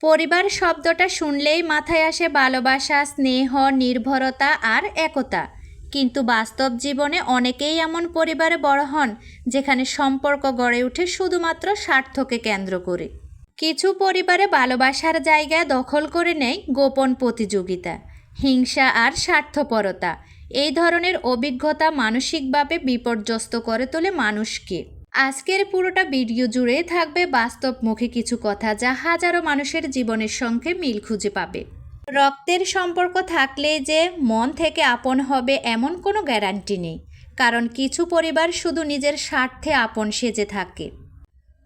পরিবার শব্দটা শুনলেই মাথায় আসে ভালোবাসা, স্নেহ, নির্ভরতা আর একতা। কিন্তু বাস্তব জীবনে অনেকেই এমন পরিবারে বড় হন, যেখানে সম্পর্ক গড়ে ওঠে শুধুমাত্র স্বার্থকে কেন্দ্র করে। কিছু পরিবারে ভালোবাসার জায়গা দখল করে নেয় গোপন প্রতিযোগিতা, হিংসা আর স্বার্থপরতা। এই ধরনের অভিজ্ঞতা মানসিকভাবে বিপর্যস্ত করে তোলে মানুষকে। আজকের পুরোটা ভিডিও জুড়ে থাকবে বাস্তবমুখী কিছু কথা যা হাজারো মানুষের জীবনের সঙ্গে মিল খুঁজে পাবে। রক্তের সম্পর্ক থাকলে যে মন থেকে আপন হবে এমন কোনো গ্যারান্টি নেই, কারণ কিছু পরিবার শুধু নিজের স্বার্থে আপন সেজে থাকে।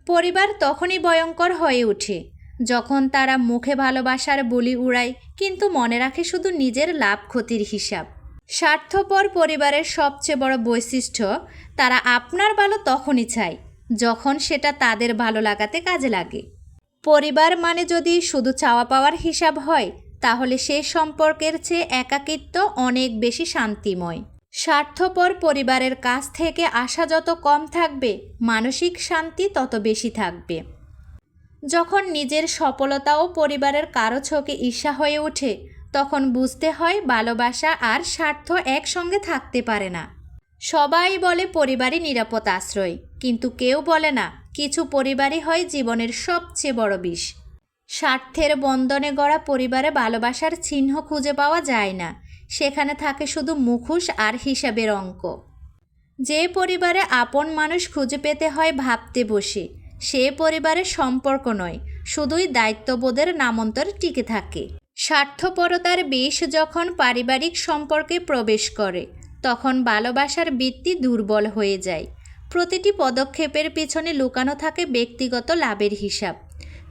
পরিবার তখনই ভয়ঙ্কর হয়ে ওঠে, যখন তারা মুখে ভালোবাসার বলি উড়ায়, কিন্তু মনে রাখে শুধু নিজের লাভ ক্ষতির হিসাব। স্বার্থপর পরিবারের সবচেয়ে বড় বৈশিষ্ট্য, তারা আপনার ভালো তখনই চায়, যখন সেটা তাদের ভালো লাগাতে কাজে লাগে। পরিবার মানে যদি শুধু চাওয়া পাওয়ার হিসাব হয়, তাহলে সে সম্পর্কের চেয়ে একাকিত্ব অনেক বেশি শান্তিময়। স্বার্থপর পরিবারের কাছ থেকে আশা যত কম থাকবে, মানসিক শান্তি তত বেশি থাকবে। যখন নিজের সফলতাও পরিবারের কারও চোখে ঈর্ষা হয়ে ওঠে তখন বুঝতে হয় ভালোবাসা আর স্বার্থ একসঙ্গে থাকতে পারে না। সবাই বলে পরিবারই নিরাপদ আশ্রয়, কিন্তু কেউ বলে না, কিছু পরিবারই হয় জীবনের সবচেয়ে বড় বিষ। স্বার্থের বন্ধনে গড়া পরিবারে ভালোবাসার চিহ্ন খুঁজে পাওয়া যায় না, সেখানে থাকে শুধু মুখোশ আর হিসাবের অঙ্ক। যে পরিবারে আপন মানুষ খুঁজে পেতে হয় ভাবতে বসে, সে পরিবারের সম্পর্ক নয়, শুধুই দায়িত্ববোধের নামন্তর টিকে থাকে। স্বার্থপরতার বিষ যখন পারিবারিক সম্পর্কে প্রবেশ করে, তখন ভালোবাসার ভিত্তি দুর্বল হয়ে যায়। প্রতিটি পদক্ষেপের পিছনে লুকানো থাকে ব্যক্তিগত লাভের হিসাব,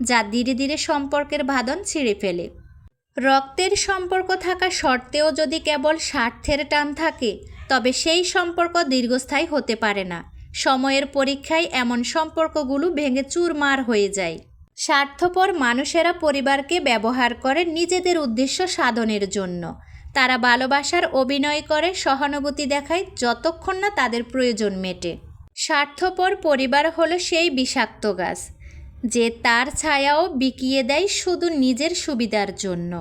যা ধীরে ধীরে সম্পর্কের বাঁধন ছিঁড়ে ফেলে। রক্তের সম্পর্ক থাকা সত্ত্বেও যদি কেবল স্বার্থের টান থাকে, তবে সেই সম্পর্ক দীর্ঘস্থায়ী হতে পারে না। সময়ের পরীক্ষায় এমন সম্পর্কগুলো ভেঙে চুরমার হয়ে যায়। স্বার্থপর মানুষেরা পরিবারকে ব্যবহার করে নিজেদের উদ্দেশ্য সাধনের জন্য। তারা ভালোবাসার অভিনয় করে, সহানুভূতি দেখায় যতক্ষণ না তাদের প্রয়োজন মেটে। স্বার্থপর পরিবার হলো সেই বিষাক্ত গাছ, যে তার ছায়াও বিকিয়ে দেয় শুধু নিজের সুবিধার জন্য।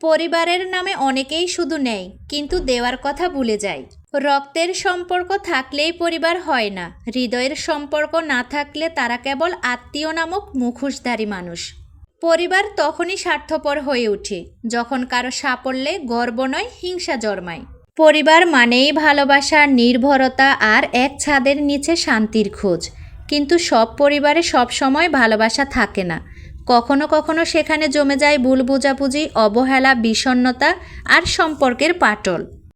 পরিবারের নামে অনেকেই শুধু নেয়, কিন্তু দেওয়ার কথা ভুলে যায়। রক্তের সম্পর্ক থাকলেই পরিবার হয় না। হৃদয়ের সম্পর্ক না থাকলে তারা কেবল আত্মীয় নামক মুখোশধারী মানুষ। পরিবার তখনই স্বার্থপর হয়ে ওঠে, যখন কারও সাফল্যে গর্ব নয়, হিংসা জন্মায়। পরিবার মানেই ভালোবাসা, নির্ভরতা আর এক ছাদের নিচে শান্তির খোঁজ। কিন্তু সব পরিবারে সব সময় ভালোবাসা থাকে না। কখনো কখনো সেখানে জমে যায় ভুল বোঝাবুঝি, অবহেলা, বিষণ্ণতা আর সম্পর্কের পাটল।